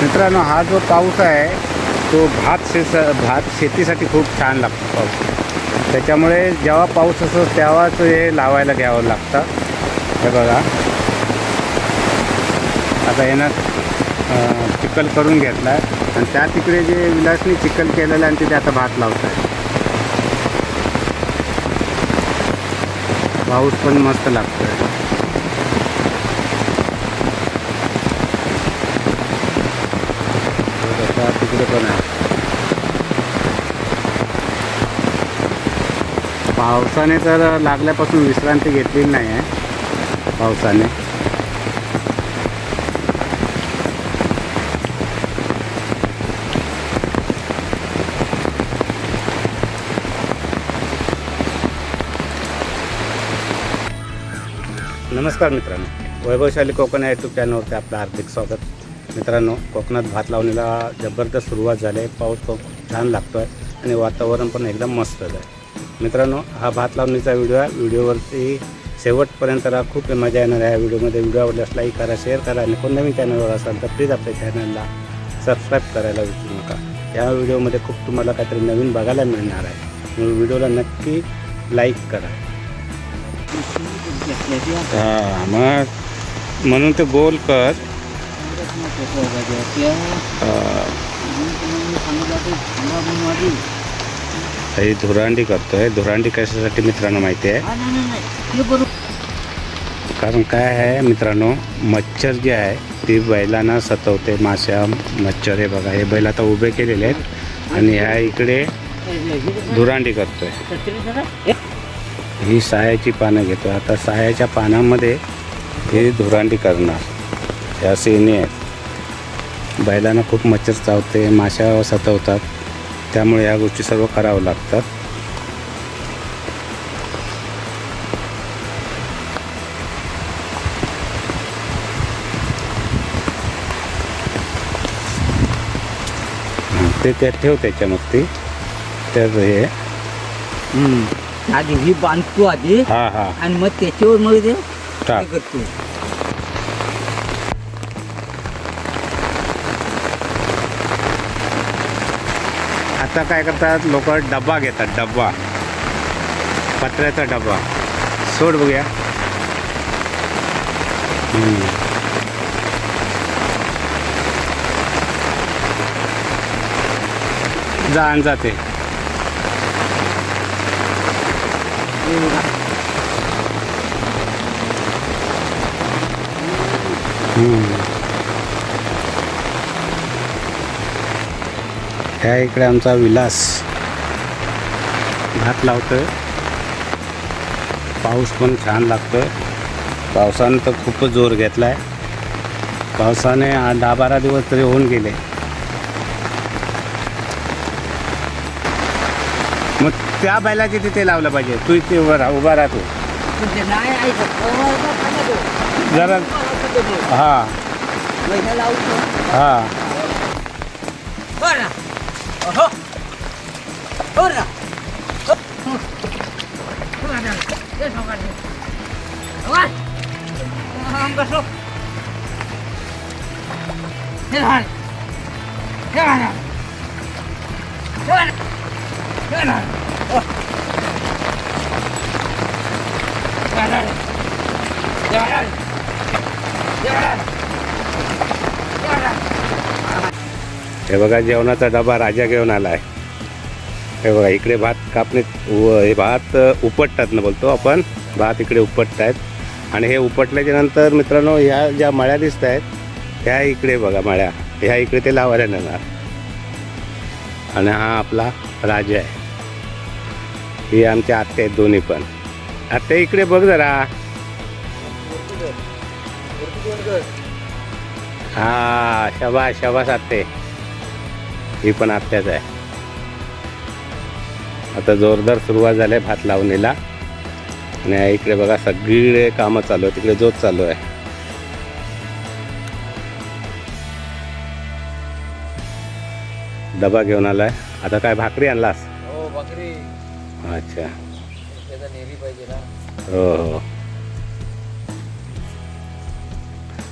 मित्रांनो हा जो पाऊस आहे तो भात शेस भात शेतीसाठी खूप छान लागतो पाऊस. त्याच्यामुळे जेव्हा पाऊस असतो तेव्हाच हे लावायला घ्यावं लागतं. हे बघा. आता यानं चिखल करून घेतला आहे. आणि त्या तिकडे जे विलासनी चिखल केलेलं आहे आणि तिथे आता भात लावत आहे पाऊस पण मस्त लागतो आहे तिकडे पण आहे. पावसाने तर लागल्यापासून विश्रांती घेतलेली नाही आहे. पावसाने. नमस्कार मित्रांनो. वैभवशाली कोकण या यूट्यूब चॅनलवरती आपलं हार्दिक स्वागत. मित्रांनो कोकणात भात लावणीला जबरदस्त सुरुवात झाली आहे. पाऊस खूप छान लागतो आहे आणि वातावरण पण एकदम मस्त आहे मित्रांनो हा भात लावणीचा व्हिडिओ आहे. व्हिडिओवरती शेवटपर्यंत राहा. खूप मजा येणार आहे या व्हिडिओमध्ये. व्हिडिओ आवडल्यास लाईक करा शेअर करा आणि कोण नवीन चॅनलवर असाल तर प्लीज आपल्या चॅनलला सबस्क्राईब करायला विसरू नका. या व्हिडिओमध्ये खूप तुम्हाला काहीतरी नवीन बघायला मिळणार आहे. म्हणून व्हिडिओला नक्की लाईक करा. हां मग म्हणून ते गोल कर. हे धुरांडी करतोय धुरांडी कशासाठी मित्रांनो माहिती आहे? कारण काय आहे मित्रांनो मच्छर जे आहे ती बैलांना सतवते माश्या मच्छर हे बघा. हे बैल आता उभे केलेले आहेत आणि ह्या इकडे धुरांडी करतोय. ही सायाची पानं घेतो आता सायाच्या पानामध्ये हे धुरांडी करणार. या सेनी आहेत. बैलांना खूप मच्छर चावते माशा सतवतात. त्यामुळे या गोष्टी सर्व करावं लागतात. ते त्यात ठेव त्याच्या मग ती तर हे. आधी ही बांधतो आधी. हा हा. आणि मग त्याच्यावर मग ते टाक. करतो. आता काय करतात? लोक डब्बा घेतात डब्बा. पत्र्याचा डब्बा. सोड बघूया. हम्म. जा आणि ह्या इकडे आमचा विलास? भात लावतोय. पाऊस पण छान लागतोय. पावसानं तर खूपच जोर घेतला आहे पावसाने दहा बारा दिवस तरी होऊन गेले. मग त्या बैलाचे तिथे लावलं पाहिजे. तू इथे उभा राहा उभा राहा तू. म्हणजे ऐकत कोणाला सांगतो. जरा. हां. हां. बरं ना. अहो. बरं ना. हो. बरं ना. ये सोबत ये. सोबत. हा, बसो. हे लहान. हे लहान. हे लहान. हे लहान. हो. हे लहान. हे लहान. हे लहान. हे लहान. हे बघा जेवणाचा डबा राजा घेऊन आला आहे हे बघा इकडे भात कापणे हे भात उपटतात ना बोलतो आपण. भात इकडे उपटत आहेत आणि हे उपटल्याच्या नंतर मित्रांनो ह्या ज्या मळ्या दिसत आहेत ह्या इकडे बघा मळ्या. ह्या इकडे ते लावायला नेणार. आणि हा आपला राजा आहे. ही आमचे आत्ते आहेत दोन्ही पण. आत्ते इकडे बघ जरा. हा शबाश शबाश आत्ते ही पण आत्याच आहे. आता जोरदार सुरुवात झाली आहे भात लावणीला. आणि इकडे बघा सगळीकडे कामं चालू आहे तिकडे जोत चालू आहे. डबा घेऊन आलाय. आता काय भाकरी आणलास? हो अच्छा. हो हो.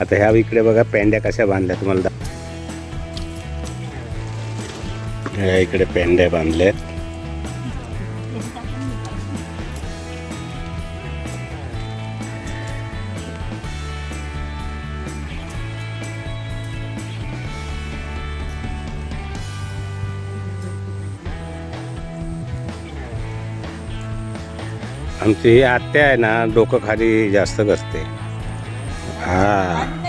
आता ह्या इकडे बघा पेंड्या कशा बांधल्या तुम्हाला या इकडे पेंड्या बांधलेत. आमची ही आत्या आहे ना डोकं खाली जास्त करते. हा.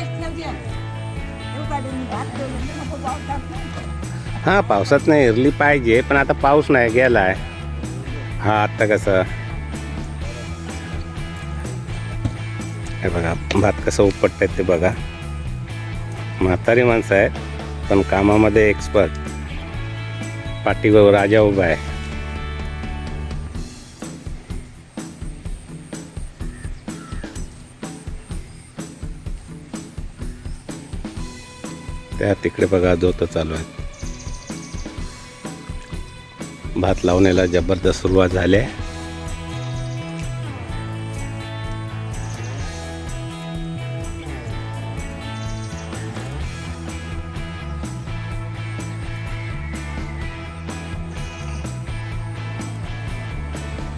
हां पावसात नाही इरली पाहिजे पण आता पाऊस नाही गेला आहे हा आत्ता कसं? हे बघा भात कसं उपटतायत ते बघा. म्हातारी माणसं आहेत पण कामामध्ये एक्सपर्ट पाठीवर राजा उभा आहे. त्या तिकडे बघा दोत चालू आहे भात लावण्याला जबरदस्त सुरुवात झाली आहे.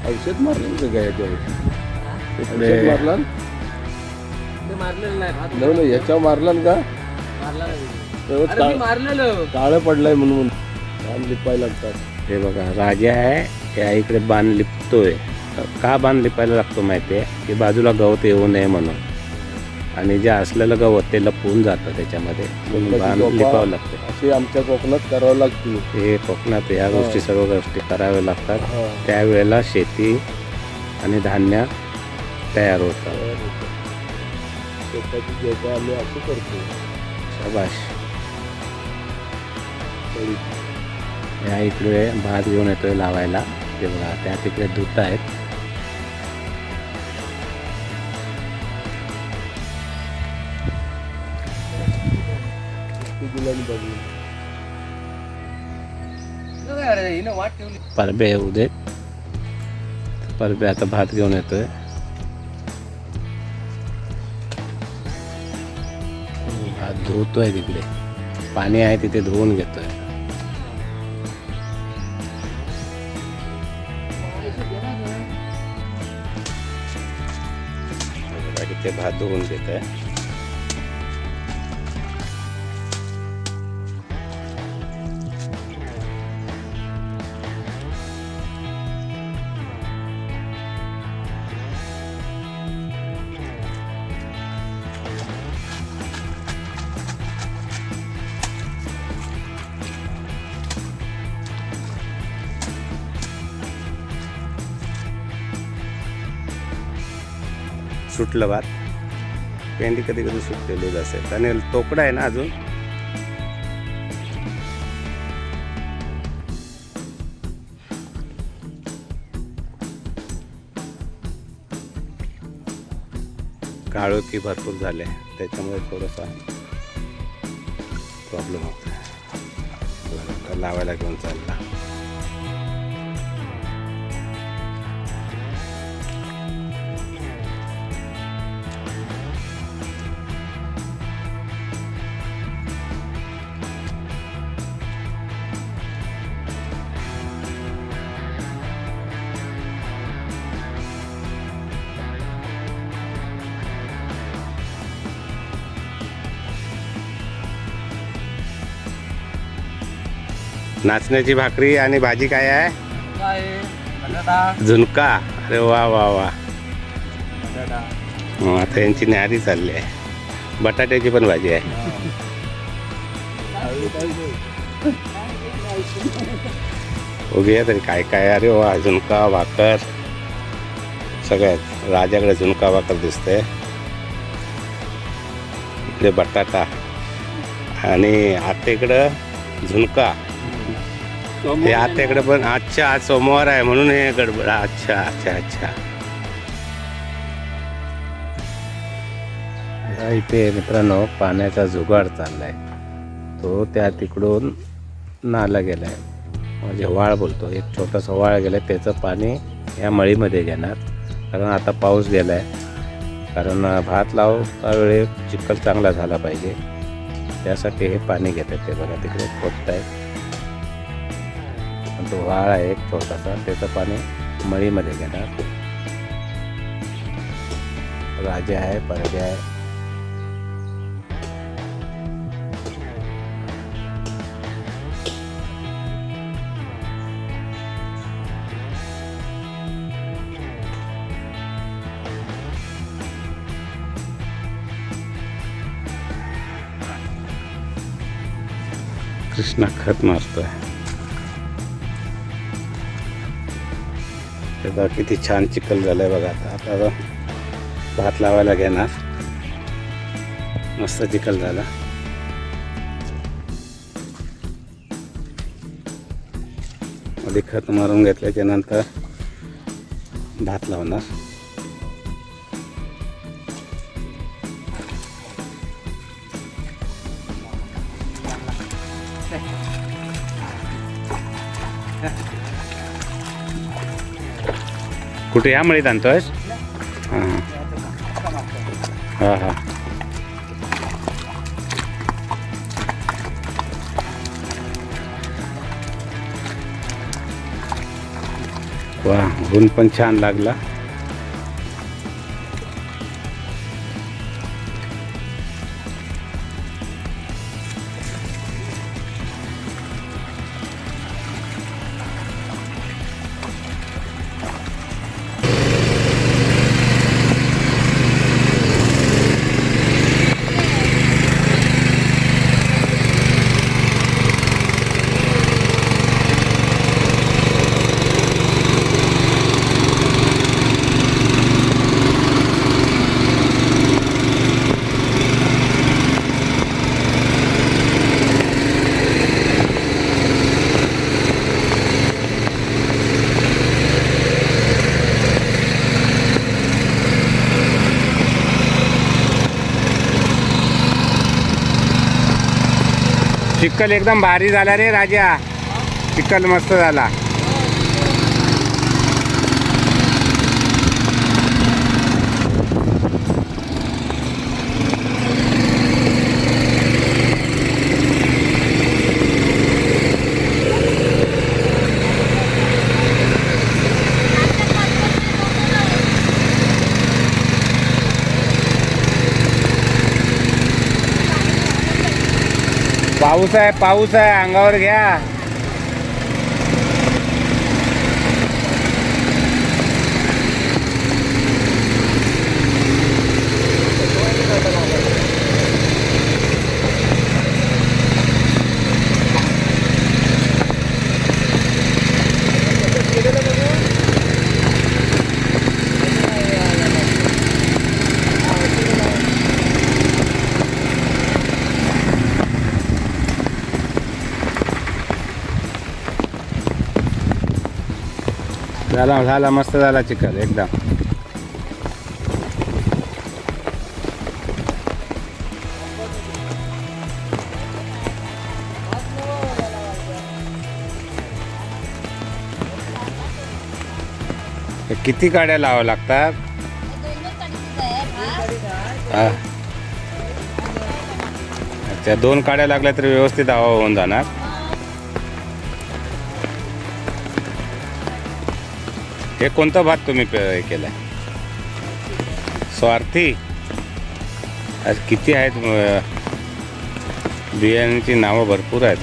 औषध मारलं का काय याच्यावर मारलं? नाही भात नाही नाही याच्यावर मारलं का? मारला काळ- मारलेलं. काळं पडलंय म्हणून. लिपायला लागतात. हे बघा राजा आहे त्या इकडे बाण लिपतोय. का बाण लिपायला लागतो माहिती आहे की बाजूला गवत येऊ नये म्हणून. आणि जे असलेलं गवत ते लपवून जातं त्याच्यामध्ये. म्हणून बाण. लिपावं लागतं. असे आमच्या कोकणात करावं लागते. हे कोकणात या गोष्टी सर्व गोष्टी कराव्या लागतात. त्यावेळेला शेती आणि धान्य तयार होतं. शेताची आम्ही असं करतो. शाबाश ह्या या इकडे भात घेऊन येतोय लावायला. ते बघा त्या तिकडे धुत आहेत. परबे येऊ दे. परबे आता भात घेऊन येतोय. भात धुतोय तिकडे. पाणी आहे तिथे धुवून घेतोय. बघा, इथे भात धुवून घेत आहे सुटलं भात. पेंडी कधी कधी सुटलेलीच असेल. आणि तोकडा आहे ना अजून. काळोखी भरपूर झाले. त्याच्यामुळे थोडासा प्रॉब्लेम होतो लावायला घेऊन चालला. नाचण्याची भाकरी आणि भाजी काय आहे? झुणका. अरे वा वा वा. मग आता यांची न्यारी चालली आहे. बटाट्याची पण भाजी आहे. बघूया तरी काय काय? अरे वा झुणका भाकर. सगळ्यात राजाकडे झुणका भाकर दिसते इकडे बटाटा. आणि आत्याकडं झुणका. ते आत्याकडे पण अच्छा आज सोमवार आहे म्हणून हे गडबड अच्छा अच्छा अच्छा. इथे मित्रांनो पाण्याचा जुगाड चाललाय. तो त्या तिकडून नाला गेलाय. म्हणजे वाळ बोलतो एक छोटासा वाळ गेलाय त्याचं पाणी या मळीमध्ये घेणार. कारण आता पाऊस गेलाय. कारण भात लावता वेळी चिखल चांगला झाला पाहिजे. त्यासाठी हे पाणी घेतात ते बघा तिकडे खोदत आहे डोहाळ आहे एक छोटासा त्याचं पाणी मळीमध्ये घेणार. राजा आहे परगे आहे. कृष्णा खत मारतोय. बघा किती छान चिखल झालं आहे बघा आता. आता भात लावायला घेणार. मस्त चिखल झाला. मध्ये खत मारून घेतल्याच्या नंतर भात लावणार. कुठे या मळीत आणतोयस? हां. हां हां. वा ऊन पण छान लागला. चिक्कल एकदम भारी झाला रे राजा. चिक्कल मस्त झाला. पाऊस आहे पाऊस आहे अंगावर घ्या. झाला झाला मस्त झाला चिखल एकदम. किती गाड्या लावा लागतात? अच्छा दोन काड्या लागल्या तर व्यवस्थित हवा होऊन जाणार. हे कोणता भात तुम्ही पे- हे स्वार्थी? आज किती आहेत बियाण्यांची नावं भरपूर आहेत.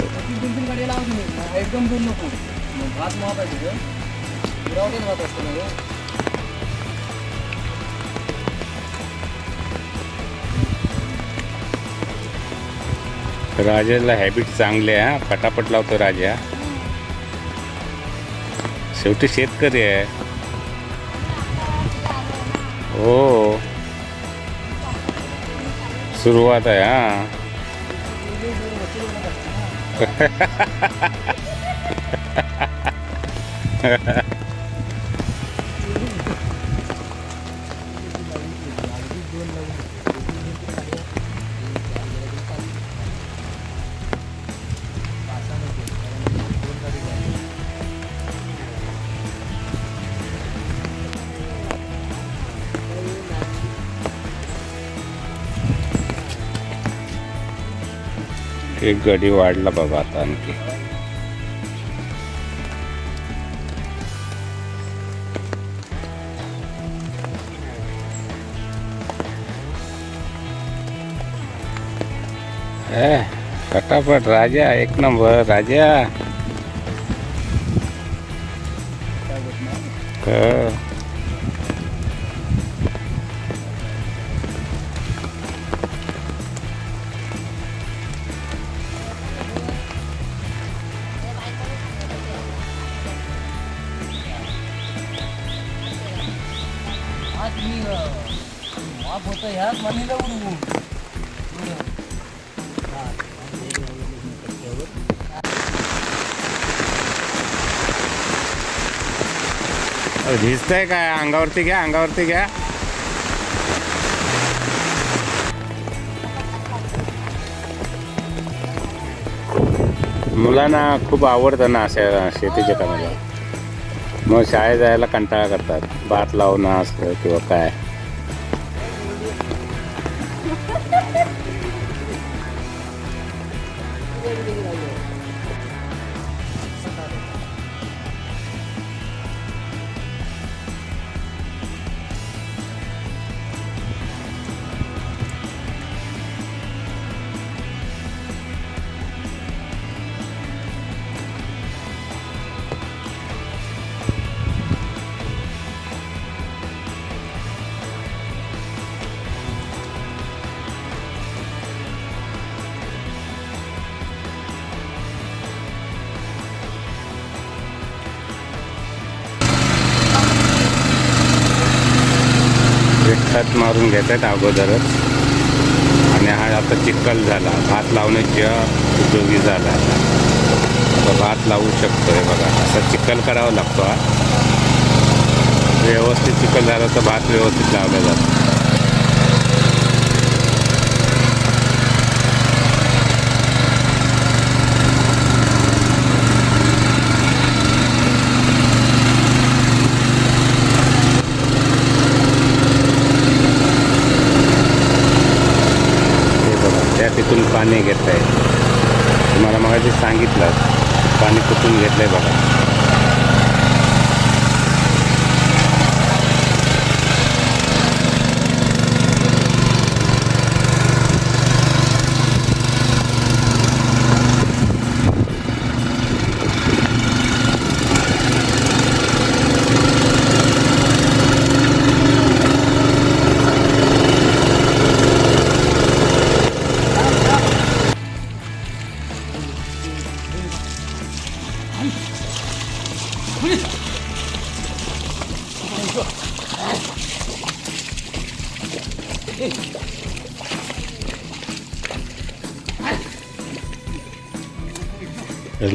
राजाला हॅबिट चांगले आहे हा. पटापट लावतो राजा शेवटी शेतकरी आहे. हो सुरुवात आहे हा एक गडी वाढला बाबा आता आणखी. फटाफट राजा एक नंबर राजा. झिजतंय काय? अंगावरती घ्या अंगावरती घ्या. मुलांना खूप आवडतं ना अशा शेतीच्या कामाला. मग शाळेत जायला कंटाळा करतात. भात लावणं असतं किंवा काय. मारून घेत आहेत अगोदरच. आणि हा आता चिखल झाला. भात लावण्याच्या उपयोगी झाला आता भात लावू शकतोय बघा. असा चिखल करावा लागतो हा. व्यवस्थित चिखल झाला तर भात व्यवस्थित लावला जातो हे बघा त्या तिथून पाणी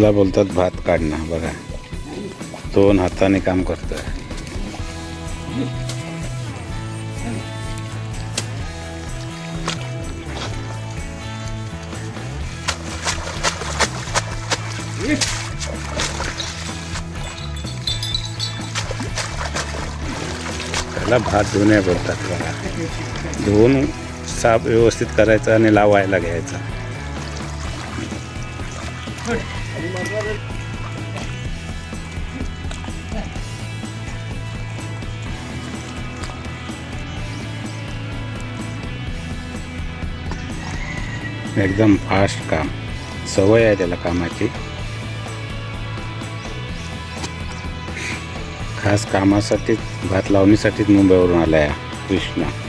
याला बोलतात भात काढणं बघा. दोन हाताने काम करतोय. त्याला भात धुण्या बोलतात बघा. धुवून साफ व्यवस्थित करायचं आणि लावायला घ्यायचा. एकदम फास्ट काम. सवय आहे त्याला कामाची. खास कामासाठीच भात लावणीसाठीच मुंबईवरून आला आहे कृष्णा.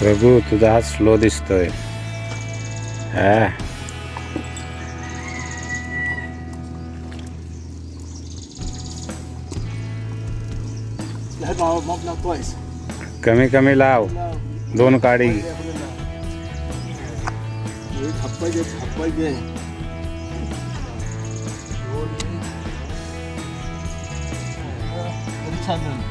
प्रभू तुझा हा स्लो दिसतोय. हा. कमी कमी लाव. दोन काडी. छान